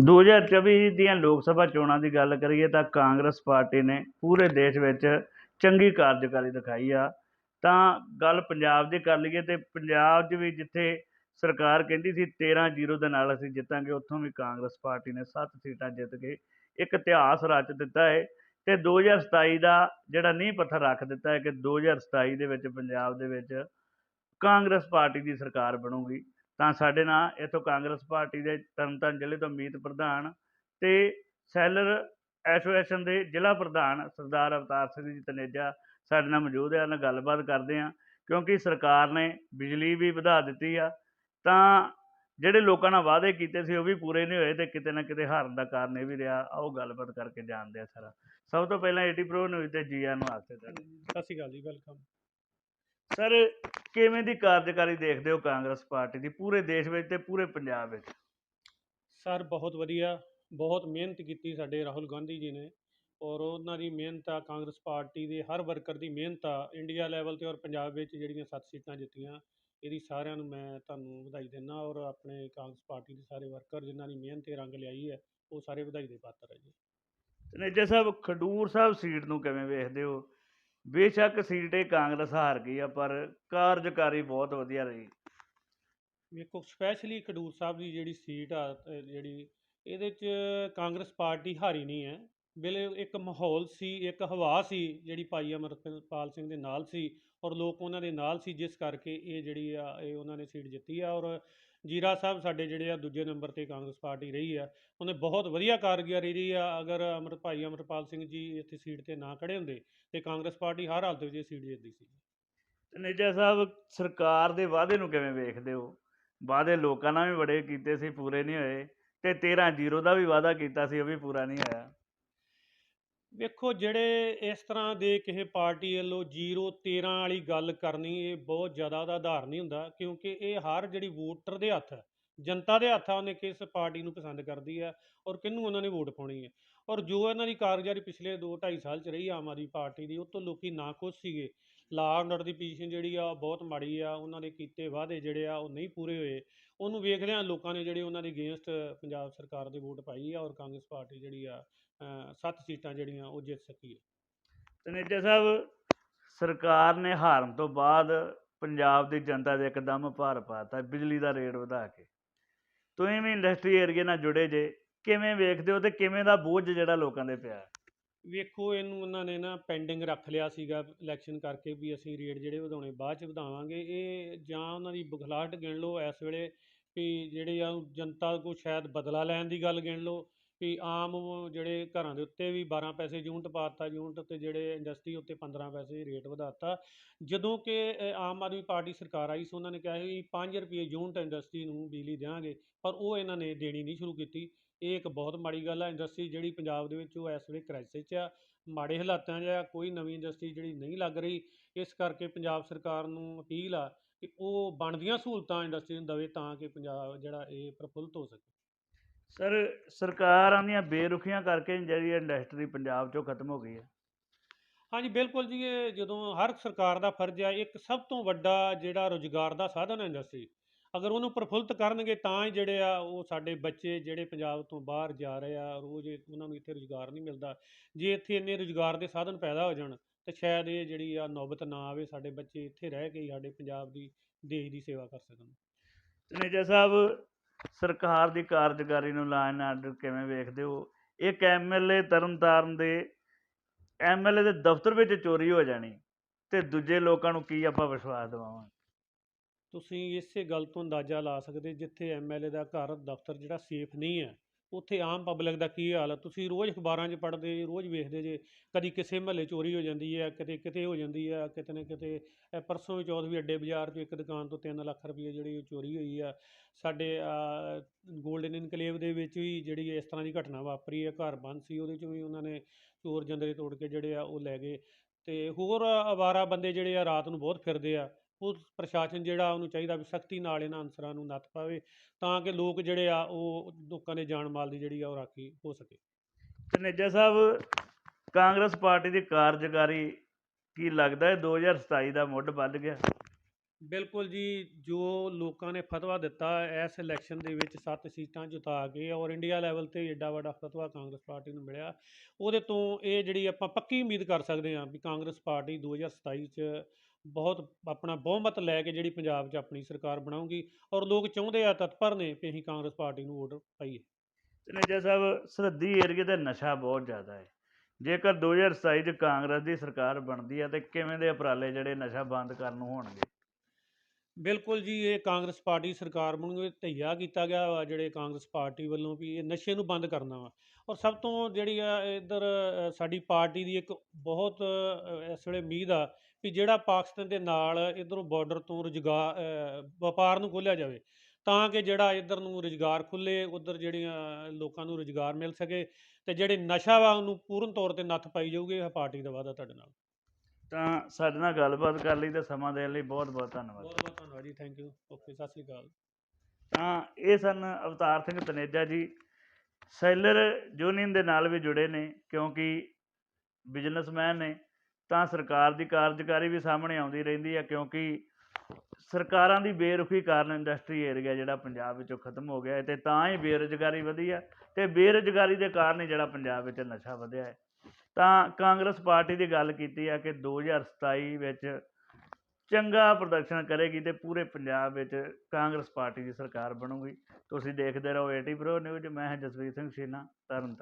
2024 ਦੀਆਂ ਲੋਕ ਸਭਾ ਚੋਣਾਂ ਦੀ ਗੱਲ ਕਰੀਏ ਤਾਂ ਕਾਂਗਰਸ ਪਾਰਟੀ ਨੇ ਪੂਰੇ ਦੇਸ਼ ਵਿੱਚ ਚੰਗੀ ਕਾਰਜਕਾਰੀ ਦਿਖਾਈ ਆ। ਤਾਂ ਗੱਲ ਪੰਜਾਬ ਦੀ ਕਰ ਲਈਏ ਤੇ ਪੰਜਾਬ 'ਚ ਵੀ ਜਿੱਥੇ ਸਰਕਾਰ ਕਹਿੰਦੀ ਸੀ 13-0 ਦੇ ਨਾਲ ਅਸੀਂ ਜਿੱਤਾਂਗੇ, ਉੱਥੋਂ ਵੀ ਕਾਂਗਰਸ ਪਾਰਟੀ ਨੇ 7 ਸੀਟਾਂ ਜਿੱਤ ਕੇ ਇੱਕ ਇਤਿਹਾਸ ਰਚ ਦਿੱਤਾ ਹੈ ਤੇ 2027 ਦਾ ਜਿਹੜਾ ਨੀਂਹ ਪੱਥਰ ਰੱਖ ਦਿੱਤਾ ਹੈ ਕਿ 2027 ਦੇ ਵਿੱਚ ਪੰਜਾਬ ਦੇ ਵਿੱਚ ਕਾਂਗਰਸ ਪਾਰਟੀ ਦੀ ਸਰਕਾਰ ਬਣੂਗੀ। ਤਾਂ ਸਾਡੇ ਨਾਲ ਇੱਥੋਂ ਕਾਂਗਰਸ ਪਾਰਟੀ ਦੇ ਤਰਨਤਾਰਨ ਜ਼ਿਲ੍ਹੇ ਤੋਂ ਮੀਤ ਪ੍ਰਧਾਨ ਤੇ ਸੈਲਰ ਐਸੋਸੀਏਸ਼ਨ ਦੇ ਜ਼ਿਲ੍ਹਾ ਪ੍ਰਧਾਨ ਸਰਦਾਰ ਅਵਤਾਰ ਸਿੰਘ ਜੀ ਤਨੇਜਾ ਸਾਡੇ ਨਾਲ ਮੌਜੂਦ ਹੈ ਨਾਲ ਗੱਲਬਾਤ ਕਰਦੇ ਆ ਕਿਉਂਕਿ ਸਰਕਾਰ ਨੇ ਬਿਜਲੀ ਵੀ ਵਧਾ ਦਿੱਤੀ ਆ, ਤਾਂ ਜਿਹੜੇ ਲੋਕਾਂ ਨਾਲ ਵਾਅਦੇ ਕੀਤੇ ਸੀ ਉਹ ਵੀ ਪੂਰੇ ਨਹੀਂ ਹੋਏ ਤੇ ਕਿਤੇ ਨਾ ਕਿਤੇ ਹਾਰਨ ਦਾ ਕਾਰਨ ਇਹ ਵੀ ਰਿਹਾ, ਆਓ ਗੱਲਬਾਤ ਕਰਕੇ ਜਾਣਦੇ ਆ ਸਾਰਾ। ਸਭ ਤੋਂ ਪਹਿਲਾਂ ਏਟੀ ਪ੍ਰੋ ਨਿਊਜ਼ ਤੇ ਜੀਆ ਨੂੰ ਆਸਤੇ ਸਤਿ ਸ਼੍ਰੀ ਅਕਾਲ ਜੀ, ਵੈਲਕਮ। ਸਰ ਕਿਵੇਂ ਦੀ ਕਾਰਜਕਾਰੀ ਦੇਖਦੇ ਹੋ ਕਾਂਗਰਸ ਪਾਰਟੀ ਦੀ ਪੂਰੇ ਦੇਸ਼ ਵਿੱਚ ਤੇ ਪੂਰੇ ਪੰਜਾਬ ਵਿੱਚ? ਸਰ ਬਹੁਤ ਵਧੀਆ ਬਹੁਤ ਮਿਹਨਤ ਕੀਤੀ ਸਾਡੇ ਰਾਹੁਲ ਗਾਂਧੀ ਜੀ ਨੇ ਔਰ ਉਹਨਾਂ ਦੀ ਮਿਹਨਤ ਆ ਕਾਂਗਰਸ ਪਾਰਟੀ ਦੇ ਹਰ ਵਰਕਰ ਦੀ ਮਿਹਨਤ ਆ ਇੰਡੀਆ ਲੈਵਲ ਤੇ ਔਰ ਪੰਜਾਬ ਵਿੱਚ ਜਿਹੜੀਆਂ ਸੱਤ ਸੀਟਾਂ ਜਿੱਤੀਆਂ ਇਹਦੀ ਸਾਰਿਆਂ ਨੂੰ ਮੈਂ ਤੁਹਾਨੂੰ ਵਧਾਈ ਦਿੰਦਾ ਔਰ ਆਪਣੇ ਕਾਂਗਰਸ ਪਾਰਟੀ ਦੇ ਸਾਰੇ ਵਰਕਰ ਜਿਨ੍ਹਾਂ ਦੀ ਮਿਹਨਤ ਤੇ ਰੰਗ ਲਿਆਈ ਹੈ ਉਹ ਸਾਰੇ ਵਧਾਈ ਦੇ ਪਾਤਰ ਹੈ ਜੀ। ਤਨੇਜਾ ਸਾਹਿਬ ਖਡੂਰ ਸਾਹਿਬ ਸੀਟ ਨੂੰ ਕਿਵੇਂ ਵੇਖਦੇ ਹੋ? ਬੇਸ਼ੱਕ ਸੀਟ ਇਹ ਕਾਂਗਰਸ ਹਾਰ ਗਈ ਆ ਪਰ ਕਾਰਜਕਾਰੀ ਬਹੁਤ ਵਧੀਆ ਰਹੀ। ਵੇਖੋ ਸਪੈਸ਼ਲੀ ਖਡੂਰ ਸਾਹਿਬ ਦੀ ਜਿਹੜੀ ਸੀਟ ਆ ਅ, ਜਿਹੜੀ ਇਹਦੇ 'ਚ ਕਾਂਗਰਸ ਪਾਰਟੀ ਹਾਰੀ ਨਹੀਂ ਹੈ। ਬਿਲੇ ਇੱਕ ਮਾਹੌਲ ਸੀ ਇੱਕ ਹਵਾ ਸੀ ਜਿਹੜੀ ਭਾਈ ਅਮਰਪਾਲ ਸਿੰਘ ਦੇ ਨਾਲ ਸੀ ਔਰ ਲੋਕ ਉਹਨਾਂ ਦੇ ਨਾਲ ਸੀ ਜਿਸ ਕਰਕੇ ਇਹ ਜਿਹੜੀ ਆ ਇਹ ਉਹਨਾਂ ਨੇ ਸੀਟ ਜਿੱਤੀ ਆ ਔਰ ਜੀਰਾ ਸਾਹਿਬ ਸਾਡੇ ਜਿਹੜੇ ਆ ਦੂਜੇ ਨੰਬਰ ਤੇ ਕਾਂਗਰਸ ਪਾਰਟੀ ਰਹੀ ਆ, ਉਹਨੇ ਬਹੁਤ ਵਧੀਆ ਕਾਰਗੁਜ਼ਾਰੀ ਰਹੀ ਆ। ਅਗਰ ਅਮਰ, ਭਾਈ ਅਮਰਪਾਲ ਸਿੰਘ ਜੀ ਇੱਥੇ ਸੀਟ ਤੇ ਨਾ ਖੜੇ ਹੁੰਦੇ ਤੇ ਕਾਂਗਰਸ ਪਾਰਟੀ ਹਰ ਹਾਲਤ ਵਿੱਚ ਇਹ ਸੀਟ ਜਿੱਤਦੀ ਸੀ। ਤਨੇਜਾ ਸਾਹਿਬ, ਸਰਕਾਰ ਦੇ ਵਾਅਦੇ ਨੂੰ ਕਿਵੇਂ ਵੇਖਦੇ ਹੋ? ਵਾਅਦੇ ਲੋਕਾਂ ਨਾਲ ਵੀ ਬੜੇ ਕੀਤੇ ਸੀ, ਪੂਰੇ ਨਹੀਂ ਹੋਏ ਤੇ 13 ਜ਼ੀਰੋ ਦਾ ਵੀ ਵਾਅਦਾ ਕੀਤਾ ਸੀ, ਉਹ ਵੀ ਪੂਰਾ ਨਹੀਂ ਹੋਇਆ। ਵੇਖੋ ਜਿਹੜੇ ਇਸ ਤਰ੍ਹਾਂ ਦੇ ਕਿਸੇ ਪਾਰਟੀ ਵੱਲੋਂ 0 13 ਵਾਲੀ ਗੱਲ ਕਰਨੀ, ਇਹ ਬਹੁਤ ਜ਼ਿਆਦਾ ਦਾ ਆਧਾਰ ਨਹੀਂ ਹੁੰਦਾ, ਕਿਉਂਕਿ ਇਹ ਹਰ ਜਿਹੜੀ ਵੋਟਰ ਦੇ ਹੱਥ ਹੈ, ਜਨਤਾ ਦੇ ਹੱਥ ਆ ਉਹਨੇ ਕਿਸ ਪਾਰਟੀ ਨੂੰ ਪਸੰਦ ਕਰਦੀ ਹੈ ਔਰ ਕਿਹਨੂੰ ਉਹਨਾਂ ਨੇ ਵੋਟ ਪਾਉਣੀ ਹੈ। ਔਰ ਜੋ ਇਹਨਾਂ ਦੀ ਕਾਰਗੁਜ਼ਾਰੀ ਪਿਛਲੇ 2 2.5 ਸਾਲ ਚ ਰਹੀ ਆਮ ਆਦਮੀ ਪਾਰਟੀ ਦੀ, ਉਹ ਤੋਂ ਲੋਕੀ ਨਾਖੁਸ਼ ਸੀਗੇ। ਲਾਅ ਐਂਡ ਆਰਡਰ ਦੀ ਪੋਜੀਸ਼ਨ ਜਿਹੜੀ ਆ ਉਹ ਬਹੁਤ ਮਾੜੀ ਆ, ਉਹਨਾਂ ਦੇ ਕੀਤੇ ਵਾਅਦੇ ਜਿਹੜੇ ਆ ਉਹ ਨਹੀਂ ਪੂਰੇ ਹੋਏ। ਉਹਨੂੰ ਵੇਖਦਿਆਂ ਲੋਕਾਂ ਨੇ ਜਿਹੜੇ ਉਹਨਾਂ ਦੇ ਅਗੇਂਸਟ ਪੰਜਾਬ ਸਰਕਾਰ ਦੇ ਵੋਟ ਪਾਈ ਆ ਔਰ ਕਾਂਗਰਸ ਪਾਰਟੀ ਜਿਹੜੀ ਆ ਸੱਤ ਸੀਟਾਂ ਜਿਹੜੀਆਂ ਉਹ ਜਿੱਤ ਸਕੀ ਹੈ ਤਨੇਜਾ ਸਾਹਿਬ, ਸਰਕਾਰ ਨੇ ਹਾਰਨ ਤੋਂ ਬਾਅਦ ਪੰਜਾਬ ਦੀ ਜਨਤਾ ਦੇ ਇੱਕਦਮ ਭਾਰ ਪਾਤਾ ਬਿਜਲੀ ਦਾ ਰੇਟ ਵਧਾ ਕੇ। ਤੁਸੀਂ ਵੀ ਇੰਡਸਟਰੀ ਏਰੀਏ ਨਾਲ ਜੁੜੇ ਜੇ, ਕਿਵੇਂ ਵੇਖਦੇ ਹੋ ਤੇ ਕਿਵੇਂ ਦਾ ਬੋਝ ਜਿਹੜਾ ਲੋਕਾਂ ਦੇ ਪਿਆ? ਵੇਖੋ, ਇਹਨੂੰ ਉਹਨਾਂ ਨੇ ਨਾ ਪੈਂਡਿੰਗ ਰੱਖ ਲਿਆ ਸੀਗਾ ਇਲੈਕਸ਼ਨ ਕਰਕੇ ਵੀ ਅਸੀਂ ਰੇਟ ਜਿਹੜੇ ਵਧਾਉਣੇ ਬਾਅਦ ਚ ਵਧਾਵਾਂਗੇ। ਇਹ ਜਾਂ ਉਹਨਾਂ ਦੀ ਬੁਖਲਾਹਟ ਗਿਣ ਲਓ ਇਸ ਵੇਲੇ ਵੀ ਜਿਹੜੇ ਆ ਜਨਤਾ ਕੋ ਸ਼ਾਇਦ ਬਦਲਾ ਲੈਣ ਦੀ ਗੱਲ ਗਿਣ ਲਓ ਵੀ ਆਮ ਜਿਹੜੇ ਘਰਾਂ ਦੇ ਉੱਤੇ ਵੀ 12 ਪੈਸੇ ਯੂਨਿਟ ਪਾਤਾ ਯੂਨਿਟ ਤੇ ਜਿਹੜੇ ਇੰਡਸਟਰੀ ਉੱਤੇ 15 ਪੈਸੇ ਰੇਟ ਵਧਾਤਾ ਜਦੋਂ ਕਿ ਆਮ ਆਦਮੀ ਪਾਰਟੀ ਸਰਕਾਰ ਆਈ ਸੀ, ਉਹਨਾਂ ਨੇ ਕਿਹਾ ਸੀ 5 ਰੁਪਏ ਯੂਨਿਟ ਇੰਡਸਟਰੀ ਨੂੰ ਬਿਜਲੀ ਦੇਵਾਂਗੇ ਪਰ ਉਹ ਇਹਨਾਂ ਨੇ ਦੇਣੀ ਨਹੀਂ ਸ਼ੁਰੂ ਕੀਤੀ। ਇਹ ਇੱਕ ਬਹੁਤ ਮਾੜੀ ਗੱਲ ਆ ਇੰਡਸਟਰੀ ਜਿਹੜੀ ਪੰਜਾਬ ਦੇ ਵਿੱਚ ਉਹ ਇਸ ਵੇਲੇ ਕ੍ਰਾਈਸਿਸ 'ਚ ਆ ਮਾੜੇ ਹਾਲਾਤਾਂ 'ਚ ਆ ਕੋਈ ਨਵੀਂ ਇੰਡਸਟਰੀ ਜਿਹੜੀ ਨਹੀਂ ਲੱਗ ਰਹੀ ਇਸ ਕਰਕੇ ਪੰਜਾਬ ਸਰਕਾਰ ਨੂੰ ਅਪੀਲ ਆ ਕਿ ਉਹ ਬਣਦੀਆਂ ਸਹੂਲਤਾਂ ਇੰਡਸਟਰੀ ਨੂੰ ਦੇਵੇ ਤਾਂ ਕਿ ਪੰਜਾਬ ਜਿਹੜਾ ਇਹ ਪ੍ਰਫੁੱਲਤ ਹੋ ਸਕੇ। ਸਰ ਸਰਕਾਰਾਂ ਦੀਆਂ ਬੇਰੁਖੀਆਂ ਕਰਕੇ ਜਿਹੜੀ ਇੰਡਸਟਰੀ ਪੰਜਾਬ ਚੋਂ ਖਤਮ ਹੋ ਗਈ ਹੈ। ਹਾਂਜੀ ਬਿਲਕੁਲ ਜੀ ਇਹ ਜਦੋਂ ਹਰ ਸਰਕਾਰ ਦਾ ਫਰਜ਼ ਆ ਇੱਕ ਸਭ ਤੋਂ ਵੱਡਾ ਜਿਹੜਾ ਰੁਜ਼ਗਾਰ ਦਾ ਸਾਧਨ ਹੈ ਇੰਡਸਟਰੀ ਅਗਰ ਉਹਨੂੰ ਪ੍ਰਫੁੱਲਤ ਕਰਨਗੇ ਤਾਂ ਹੀ ਜਿਹੜੇ ਆ ਉਹ ਸਾਡੇ ਬੱਚੇ ਜਿਹੜੇ ਪੰਜਾਬ ਤੋਂ ਬਾਹਰ ਜਾ ਰਹੇ ਆ, ਰੋਜ਼ ਉਹਨਾਂ ਨੂੰ ਇੱਥੇ ਰੁਜ਼ਗਾਰ ਨਹੀਂ ਮਿਲਦਾ। ਜੇ ਇੱਥੇ ਇੰਨੇ ਰੁਜ਼ਗਾਰ ਦੇ ਸਾਧਨ ਪੈਦਾ ਹੋ ਜਾਣ, ਤਾਂ ਸ਼ਾਇਦ ਇਹ ਜਿਹੜੀ ਆ ਨੌਬਤ ਨਾ ਆਵੇ, ਸਾਡੇ ਬੱਚੇ ਇੱਥੇ ਰਹਿ ਕੇ ਹੀ ਸਾਡੇ ਪੰਜਾਬ ਦੀ ਦੇਸ਼ ਦੀ ਸੇਵਾ ਕਰ ਸਕਣ। ਤਨੇਜਾ ਸਾਹਿਬ, ਸਰਕਾਰ ਦੀ ਕਾਰਜਕਾਰੀ ਨੂੰ ਲਾਈਨ ਆਰਡਰ ਕਿਵੇਂ ਵੇਖਦੇ ਹੋ? ਇੱਕ ਐਮਐਲਏ ਤਰਨਤਾਰਨ ਦੇ ਐਮਐਲਏ ਦੇ ਦਫ਼ਤਰ ਵਿੱਚ ਚੋਰੀ ਹੋ ਜਾਣੀ, ਤੇ ਦੂਜੇ ਲੋਕਾਂ ਨੂੰ ਕੀ ਆਪਾਂ ਵਿਸ਼ਵਾਸ ਦਿਵਾਵਾਂਗੇ? ਤੁਸੀਂ ਇਸੇ ਗੱਲ ਤੋਂ ਅੰਦਾਜ਼ਾ ਲਾ ਸਕਦੇ ਜਿੱਥੇ ਐਮਐਲਏ ਦਾ ਘਰ, ਦਫ਼ਤਰ ਜਿਹੜਾ ਸੇਫ ਨਹੀਂ ਹੈ। ਉੱਥੇ ਆਮ ਪਬਲਿਕ ਦਾ ਕੀ ਹਾਲ ਹੈ? ਤੁਸੀਂ ਰੋਜ਼ ਅਖਬਾਰਾਂ 'ਚ ਪੜ੍ਹਦੇ ਜੇ, ਰੋਜ਼ ਵੇਖਦੇ ਜੇ, ਕਦੀ ਕਿਸੇ ਮਹੱਲੇ ਚੋਰੀ ਹੋ ਜਾਂਦੀ ਹੈ, ਕਦੇ ਕਿਤੇ ਹੋ ਜਾਂਦੀ ਹੈ, ਕਿਤੇ ਨਾ ਕਿਤੇ ਪਰਸੋਂ ਵੀ ਚੌਥ ਵੀ ਅੱਡੇ ਬਾਜ਼ਾਰ 'ਚ ਇੱਕ ਦੁਕਾਨ ਤੋਂ 3 ਲੱਖ ਰੁਪਏ ਜਿਹੜੀ ਉਹ ਚੋਰੀ ਹੋਈ ਆ। ਸਾਡੇ ਗੋਲਡਨ ਇਨਕਲੇਵ ਦੇ ਵਿੱਚ ਵੀ ਜਿਹੜੀ ਇਸ ਤਰ੍ਹਾਂ ਦੀ ਘਟਨਾ ਵਾਪਰੀ ਹੈ, ਘਰ ਬੰਦ ਸੀ, ਉਹਦੇ 'ਚ ਵੀ ਉਹਨਾਂ ਨੇ ਚੋਰ ਜੰਦਰੇ ਤੋੜ ਕੇ ਜਿਹੜੇ ਆ ਉਹ ਲੈ ਗਏ। ਤੇ ਹੋਰ ਅਵਾਰਾ ਬੰਦੇ ਜਿਹੜੇ ਆ ਰਾਤ ਨੂੰ ਬਹੁਤ ਫਿਰਦੇ ਆ। ਉਹ ਪ੍ਰਸ਼ਾਸਨ ਜਿਹੜਾ ਉਹਨੂੰ ਚਾਹੀਦਾ ਵੀ ਸਖਤੀ ਨਾਲ ਇਹਨਾਂ ਅਨਸਰਾਂ ਨੂੰ ਨੱਥ ਪਾਵੇ, ਤਾਂ ਕਿ ਲੋਕ ਜਿਹੜੇ ਆ ਉਹ ਲੋਕਾਂ ਦੇ ਜਾਨ ਮਾਲ ਦੀ ਜਿਹੜੀ ਆ ਉਹ ਰਾਖੀ ਹੋ ਸਕੇ। ਤਨੇਜਾ ਸਾਹਿਬ, ਕਾਂਗਰਸ ਪਾਰਟੀ ਦੀ ਕਾਰਜਕਾਰੀ ਕੀ ਲੱਗਦਾ ਹੈ? 2027 ਦਾ ਮੁੱਢ ਵੱਧ ਗਿਆ। ਬਿਲਕੁਲ ਜੀ, ਜੋ ਲੋਕਾਂ ਨੇ ਫਤਵਾ ਦਿੱਤਾ ਇਸ ਇਲੈਕਸ਼ਨ ਦੇ ਵਿੱਚ ਸੱਤ ਸੀਟਾਂ ਜਿਤਾ ਕੇ ਔਰ ਇੰਡੀਆ ਲੈਵਲ ਤੇ ਏਡਾ ਵੱਡਾ ਫਤਵਾ ਕਾਂਗਰਸ ਪਾਰਟੀ ਨੂੰ ਮਿਲਿਆ। ਉਹਦੇ ਤੋਂ ਇਹ ਜਿਹੜੀ ਆਪਾਂ ਪੱਕੀ ਉਮੀਦ ਕਰ ਸਕਦੇ ਹਾਂ ਵੀ ਕਾਂਗਰਸ ਪਾਰਟੀ 2027 ਚ ਬਹੁਤ ਆਪਣਾ ਬਹੁਮਤ ਲੈ ਕੇ ਜਿਹੜੀ ਪੰਜਾਬ 'ਚ ਆਪਣੀ ਸਰਕਾਰ ਬਣਾਊਗੀ ਔਰ ਲੋਕ ਚਾਹੁੰਦੇ ਆ ਤਤਪਰ ਨੇ ਕਿ ਅਸੀਂ ਕਾਂਗਰਸ ਪਾਰਟੀ ਨੂੰ ਵੋਟ ਪਾਈਏ। ਤਨੇਜਾ ਸਾਹਿਬ, ਸਰਹੱਦੀ ਏਰੀਏ ਤੇ ਨਸ਼ਾ ਬਹੁਤ ਜ਼ਿਆਦਾ ਹੈ। ਜੇਕਰ 2027 ਚ ਕਾਂਗਰਸ ਦੀ ਸਰਕਾਰ ਬਣਦੀ ਹੈ ਤੇ ਕਿਵੇਂ ਦੇ ਉਪਰਾਲੇ ਜਿਹੜੇ ਨਸ਼ਾ ਬੰਦ ਕਰਨ ਨੂੰ ਹੋਣਗੇ? ਬਿਲਕੁਲ ਜੀ, ਇਹ ਕਾਂਗਰਸ ਪਾਰਟੀ ਸਰਕਾਰ ਬਣੂਗੀ ਧਈਆ ਕੀਤਾ ਗਿਆ ਵਾ, ਜਿਹੜੇ ਕਾਂਗਰਸ ਪਾਰਟੀ ਵੱਲੋਂ ਵੀ ਇਹ ਨਸ਼ੇ ਨੂੰ ਬੰਦ ਕਰਨਾ ਵਾ। ਔਰ ਸਭ ਤੋਂ ਜਿਹੜੀ ਆ ਇੱਧਰ ਸਾਡੀ ਪਾਰਟੀ ਦੀ ਇੱਕ ਬਹੁਤ ਇਸ ਵੇਲੇ ਉਮੀਦ ਆ ਵੀ ਜਿਹੜਾ ਪਾਕਿਸਤਾਨ ਦੇ ਨਾਲ ਇੱਧਰੋਂ ਬਾਰਡਰ ਤੋਂ ਰੁਜ਼ਗਾਰ ਵਪਾਰ ਨੂੰ ਖੋਲ੍ਹਿਆ ਜਾਵੇ, ਤਾਂ ਕਿ ਜਿਹੜਾ ਇੱਧਰ ਨੂੰ ਰੁਜ਼ਗਾਰ ਖੁੱਲੇ ਉੱਧਰ ਜਿਹੜੀਆਂ ਲੋਕਾਂ ਨੂੰ ਰੁਜ਼ਗਾਰ ਮਿਲ ਸਕੇ ਤੇ ਜਿਹੜੇ ਨਸ਼ਾ ਵਾ, ਉਹਨੂੰ ਪੂਰਨ ਤੌਰ ਤੇ ਨੱਥ ਪਾਈ ਜਾਊਗੀ, ਇਹ ਪਾਰਟੀ ਦਾ ਵਾਅਦਾ ਤੁਹਾਡੇ ਨਾਲ। ਤਾਂ ਸਾਡੇ ਨਾਲ ਗੱਲਬਾਤ ਕਰ ਲਈ ਤੇ ਸਮਾਂ ਦੇਣ ਲਈ ਬਹੁਤ ਬਹੁਤ ਧੰਨਵਾਦ। ਬਹੁਤ ਬਹੁਤ ਧੰਨਵਾਦ ਜੀ thank you okay Sat Sri ਅਕਾਲ। ਤਾਂ ਇਹ ਸਨ ਅਵਤਾਰ ਸਿੰਘ ਤਨੇਜਾ ਜੀ। ਸੈਲਰ ਯੂਨੀਅਨ ਦੇ ਨਾਲ ਵੀ ਜੁੜੇ ਨੇ ਕਿਉਂਕਿ ਬਿਜ਼ਨਸਮੈਨ ਨੇ ਤਾਂ ਸਰਕਾਰ ਦੀ ਕਾਰਜਕਾਰੀ ਵੀ ਸਾਹਮਣੇ ਆਉਂਦੀ ਰਹਿੰਦੀ ਹੈ ਕਿਉਂਕਿ ਸਰਕਾਰਾਂ ਦੀ ਬੇਰੁਖੀ ਕਾਰਨ ਇੰਡਸਟਰੀ ਏਰੀਆ ਜਿਹੜਾ ਪੰਜਾਬ ਵਿੱਚੋਂ ਖਤਮ ਹੋ ਗਿਆ ਹੈ ਤੇ ਤਾਂ ਹੀ ਬੇਰੁਜ਼ਗਾਰੀ ਵਧੀ ਹੈ ਤੇ ਬੇਰੁਜ਼ਗਾਰੀ ਦੇ ਕਾਰਨ ਹੀ ਜਿਹੜਾ ਪੰਜਾਬ ਵਿੱਚ ਨਸ਼ਾ ਵਧਿਆ ਹੈ। ਤਾਂ ਕਾਂਗਰਸ ਪਾਰਟੀ ਦੀ ਗੱਲ ਕੀਤੀ ਆ ਕਿ 2027 ਵਿੱਚ ਚੰਗਾ ਪ੍ਰਦਰਸ਼ਨ ਕਰੇਗੀ ਤੇ ਪੂਰੇ ਪੰਜਾਬ ਵਿੱਚ ਕਾਂਗਰਸ ਪਾਰਟੀ ਦੀ ਸਰਕਾਰ ਬਣੂਗੀ। ਤੁਸੀਂ ਦੇਖਦੇ ਰਹੋ ਏਟੀ ਪ੍ਰੋ ਨਿਊਜ਼ ਮੈਂ ਹਾਂ ਜਸਵੀਰ ਸਿੰਘ ਸ਼ੀਨਾ ਤਰਨਤਾਰਨ